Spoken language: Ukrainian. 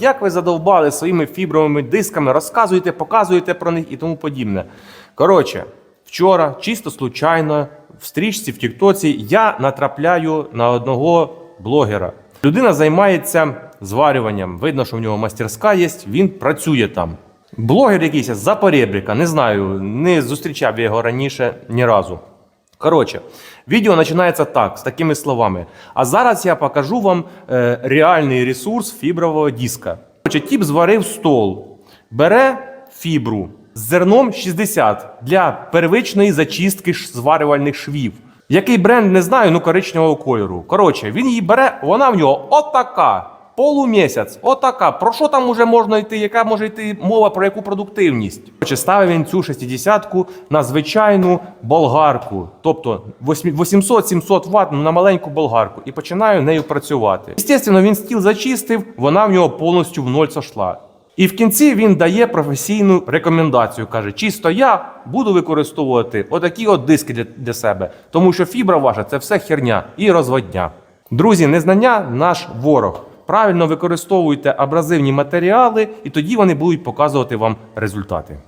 Як ви задовбали своїми фібровими дисками, розказуєте, показуєте про них і тому подібне. Коротше, вчора, чисто случайно, в стрічці в Тіктоці я натрапляю на одного блогера. Людина займається зварюванням. Видно, що в нього мастерська є, він працює там. Блогер якийсь з Запорєбріка, не знаю, не зустрічав я його раніше ні разу. Коротше, відео починається так, з такими словами. А зараз я покажу вам е, реальний ресурс фібрового диска. Коротше, тіп зварив стол, бере фібру з зерном 60 для первичної зачистки зварювальних швів. Який бренд не знаю, ну коричневого кольору. Коротше, він її бере, вона в нього отака. Полумісяць, отака. Про що там уже можна йти? Яка може йти мова про яку продуктивність? Чи ставив він цю 60-ку на звичайну болгарку, тобто 800-700 Вт на маленьку болгарку, і починаю нею працювати. Звісно, він стіл зачистив, вона в нього повністю в ноль сошла. І в кінці він дає професійну рекомендацію. каже: чисто я буду використовувати отакі от диски для, для себе, тому що фібра ваша це все херня і розводня. Друзі, незнання наш ворог. Правильно використовуйте абразивні матеріали, і тоді вони будуть показувати вам результати.